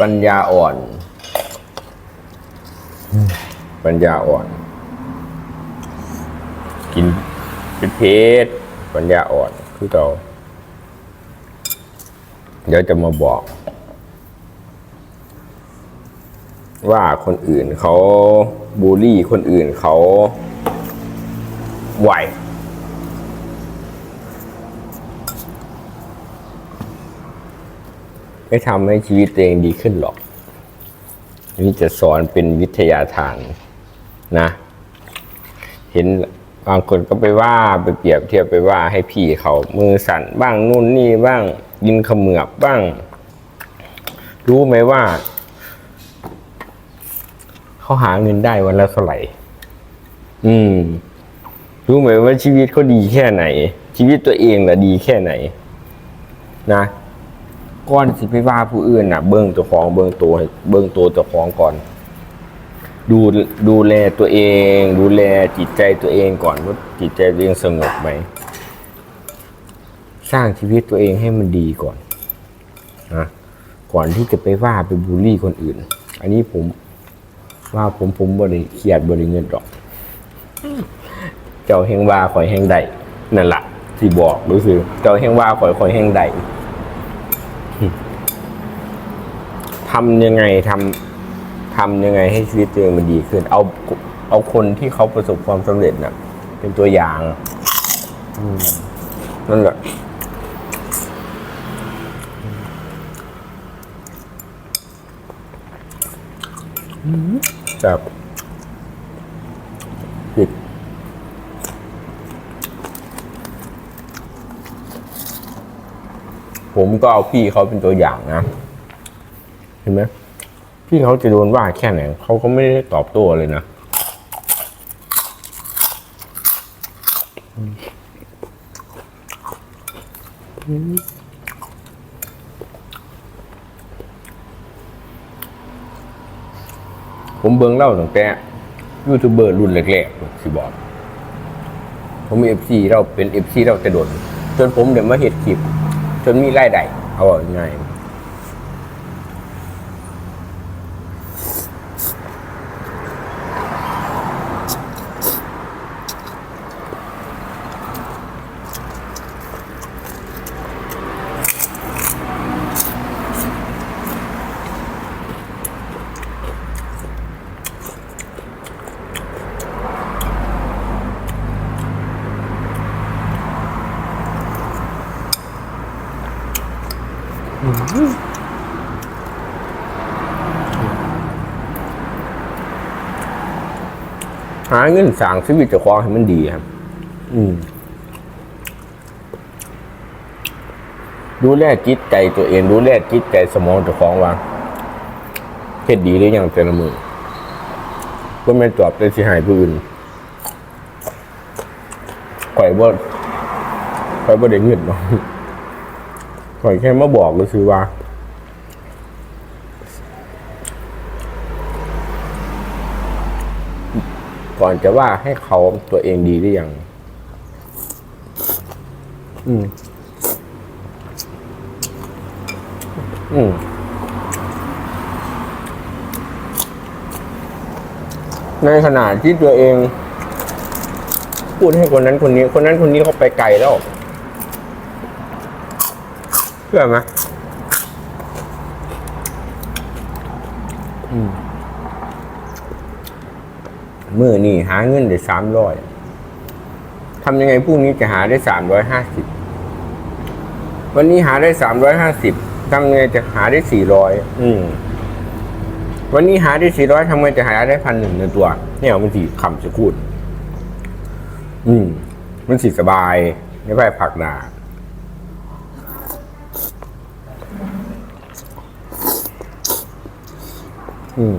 ปัญญาอ่อน ปัญญาอ่อน กินเป็นเพชรปัญญาอ่อนคือเราเดี๋ยวจะมาบอก ว่าคนอื่นเขาบูลลี่คนอื่นเขาไหว ไม่ทำให้ชีวิตตัวเองดีขึ้นหรอก นี่จะสอนเป็นวิทยาทานนะ เห็นบางคนก็ไปว่าไปเปรียบเทียบไปว่าให้พี่เขามือสั่นบ้างนู่นนี่บ้างยินขมือบบ้าง รู้ไหมว่า เขาหาเงินได้วันละเท่าไหร่ อืม รู้ไหมว่าชีวิตเขาดีแค่ไหน ชีวิตตัวเองล่ะดีแค่ไหน นะ ก่อนสิไปว่าผู้อื่นน่ะ เบิ้งตัวของเบิ้งตัวเบิ้งตัวเจ้าของก่อน ดูดูแลตัวเอง ดูแลจิตใจตัวเองก่อนว่าจิตใจตัวเองสงบไหมสร้างชีวิตตัวเองให้มันดีก่อนนะก่อนที่จะไปว่าไปบูลลี่คนอื่น อันนี้ผมว่าผมผมบริเครียดบริเงินหรอก เจ้าแห่งว่าคอยแห่งใดนั่นแหละที่บอกรู้สึกเจ้าแห่งว่าคอยคอยแห่งใด ทำยังไงทำทำยังไงให้ชีวิตตัวเองมันดีขึ้น เอาเอาคนที่เขาประสบความสำเร็จน่ะ เป็นตัวอย่างนั่นแหละแบบผิดผมก็เอาพี่เขาเป็นตัวอย่างนะ เห็นไหมพี่เขาจะโดนว่าแค่ไหนเขาก็ไม่ได้ตอบโต้เลยนะผมเบิ่งเล่าตั้งแต่ยูทูบเบอร์รุ่นแรกๆสิบอก ผมมีเอฟซีเราเป็นเอฟซีเราจะโดนจนผมเดี๋ยวมาเห็ดคลิป จนมีรายได้เอาง่ายหาเงินสร้างชีวิตเจ้าของให้มันดีครับ อืม ดูแลจิตใจตัวเอง ดูแลจิตใจสมองเจ้าของว่าเฮ็ดดีหรือยังแต่ละมือก็ไม่นตอบได้สิหายผู้อื่นข่อยบ่ข่อยบ่ได้เงินหรอกข่อยแค่มาบอกก็คือว่า ก่อนจะว่าให้เขาตัวเองดีหรือยัง อืม อืมในขณะที่ตัวเอง พูดให้คนนั้นคนนี้ คนนั้นคนนี้เขาไปไกลแล้วเชื่อไหมอืม เมื่อนี่หาเงินได้สามร้อยทำยังไงพรุ่งนี้จะหาได้สามร้อยห้าสิบวันนี้หาได้สามร้อยห้าสิบทำยังไงจะหาได้สี่ร้อยอืมวันนี้หาได้สี่ร้อยทำไงจะหาได้พันหนึ่งในตัว เนี่ยมันสี่คำจะพูด อืม มันสิสบายไม่ไปผักหนาอืม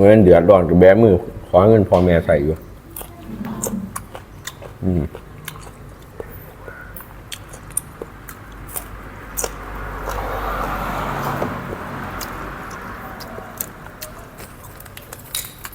มื่อนั้นเดือดร้อนกับแบมือ ขอเงินพ่อแม่ใส่อยู่อืม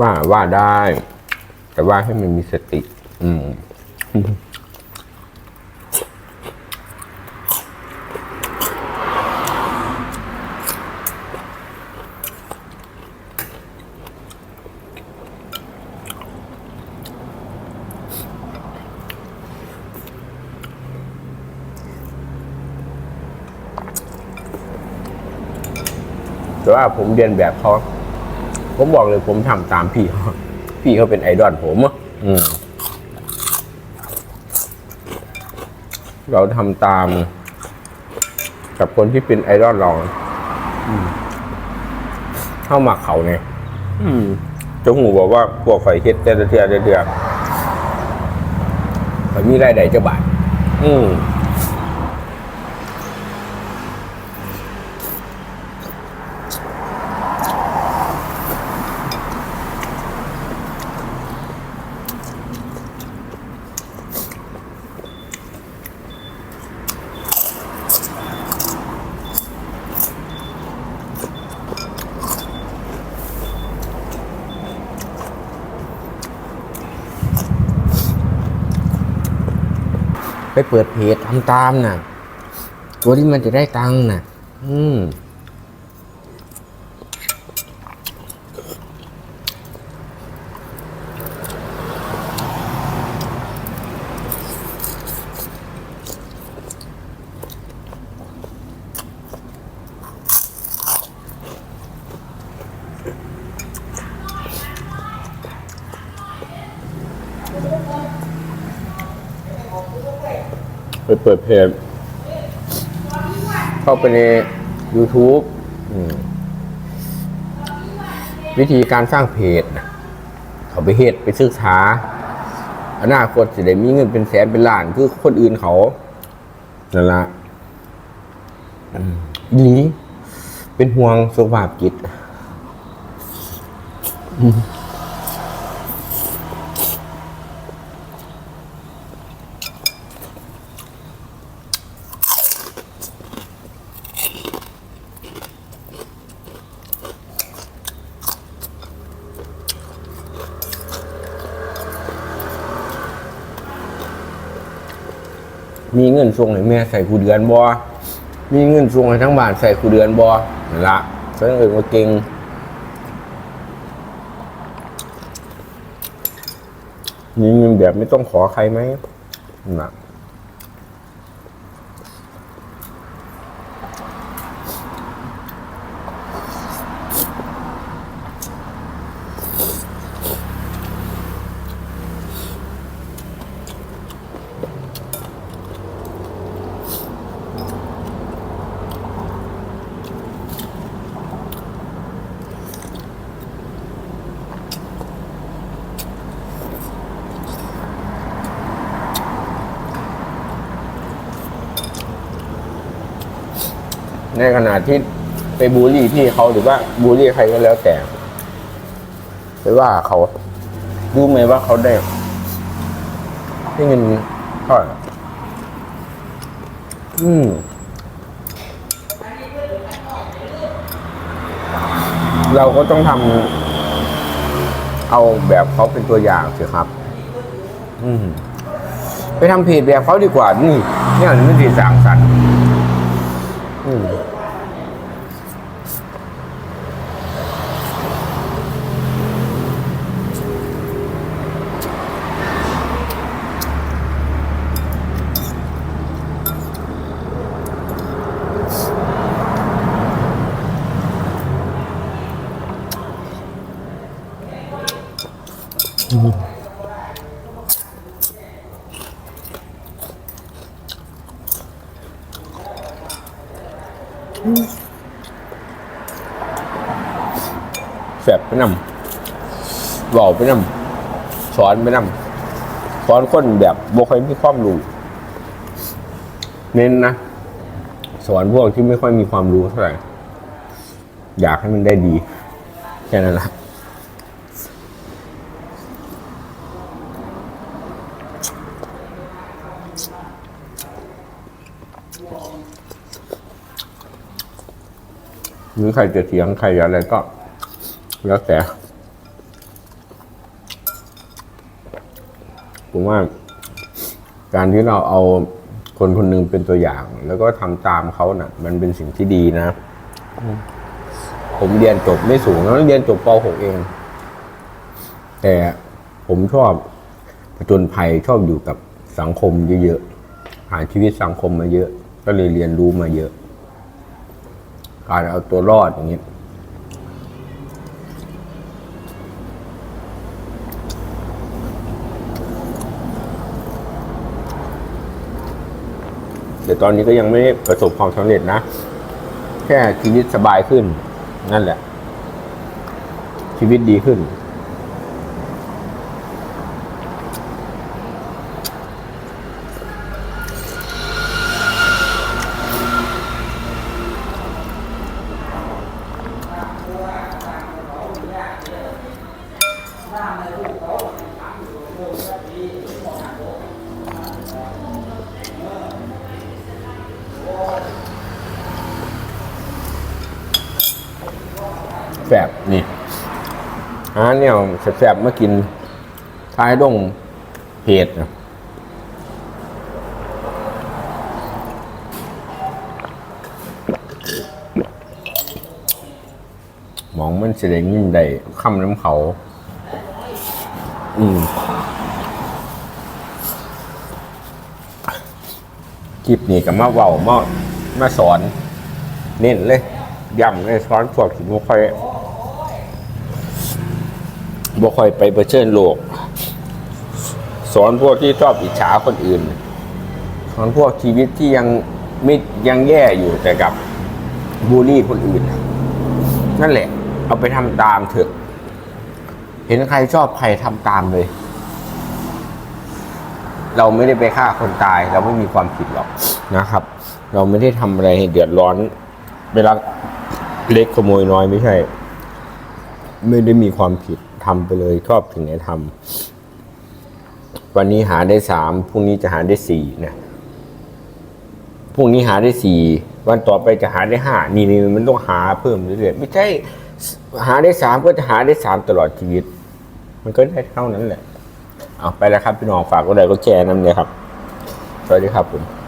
ว่าว่าได้ แต่ว่าให้มันมีสติ อืม ว่าผมเรียนแบบเขาผมบอกเลยผมทำตามพี่เขาพี่เขาเป็นไอดอลผมอะอืมเราทำตาม กับคนที่เป็นไอดอลเราอืมเข้ามาเขาไงอืมเจาหูบอกว่าพวกไฟเฮ็ดแต่ละเทือแต่ละเทือมันมีรายได้จะบาท อืม ไปเปิดเพจทำตามน่ะ ตัวที่มันจะได้ตังค์น่ะ อืม ไปเปิดเพจเข้าไปใน YouTube วิธีการสร้างเพจนะเขาไปเฮ็ดไปศึกษาอนาคตจะได้มีเงินเป็นแสนเป็นล้าน คือคนอื่นเขานั่นละอืมดีเป็นห่วงสุขภาพจิต มีเงินส่งให้แม่ใส่คูเดือนบอมีเงินส่งให้ทั้งบ้านใส่คูเดือนบอนั่นละเพิ่นเอินว่าเก่งมีเงินแบบไม่ต้องขอใครไหมนั่นละ ในขณะที่ไปบูลลี่พี่เขาหรือว่าบูลลี่ใครก็แล้วแต่ไปว่าเขารู้ไหมว่าเขาได้ได้เงินเท่าไหร่อืมเราก็ต้องทำเอาแบบเขาเป็นตัวอย่างสิครับ อืมไปทำเพจแบบเขาดีกว่า นี่เนี่ยมันดีสางสรรค์ แสบไปนำบอกไปนำสอนไปนำสอนคนแบบบ่ค่อยมีความรู้เน้นนะสอนพวกที่ไม่ค่อยมีความรู้เท่าไหร่อยากให้มันได้ดี แค่นั้นแหละ หรือใครจะเถียงใครอะไรก็ แล้วแต่ผมว่า การที่เราเอาคนคนหนึ่งเป็นตัวอย่าง แล้วก็ทำตามเขานะ่ะ มันเป็นสิ่งที่ดีนะ ผมเรียนจบไม่สูงแล้วเรียนจบป .6 เอง แต่ผมชอบผจญภัยชอบอยู่กับสังคมเยอะๆผ่านชีวิตสังคมมาเยอะ ก็เลยเรียนรู้มาเยอะ การเอาตัวรอดอย่างนี้แต่ตอนนี้ก็ยังไม่ประสบความสำเร็จนะ แค่ชีวิตสบายขึ้น นั่นแหละ ชีวิตดีขึ้น แสบนี่หาเนี่ยแสบๆมากินท้ายดงเผ็ดนะมองมันสิได้ยินได้คำน้ำเขา อืม คลิปนี้ก็มาเว้ามามาสอน เน้นเลยย้ำเลยสอนพวกที่บ่ค่อยบ่ค่อยไปเผชิญโลก สอนพวกที่ชอบอิจฉาคนอื่น สอนพวกชีวิตที่ยังม่ยังแย่อยู่แต่กับบูลลี่คนอื่น นั่นแหละ เอาไปทำตามเถอะ เห็นใครชอบใครทำตามเลย เราไม่ได้ไปฆ่าคนตาย เราไม่มีความผิดหรอกนะครับ เราไม่ได้ทำอะไรให้เดือดร้อนเวลาเล็กขโมยน้อยไม่ใช่ ไม่ได้มีความผิดทำไปเลยชอบถึงไหนทำวันนี้หาได้สามพรุ่งนี้จะหาได้สี่นะพรุ่งนี้หาได้สี่วันต่อไปจะหาได้ห้านี่นี่มันต้องหาเพิ่มเรื่อยๆไม่ใช่หาได้สามก็จะหาได้สามตลอดชีวิต มันก็ได้เท่านั้นแหละ เอาไปแล้วครับพี่น้องฝากก็ได้ก็แชร์น้ำเนี่ยครับ สวัสดีครับผม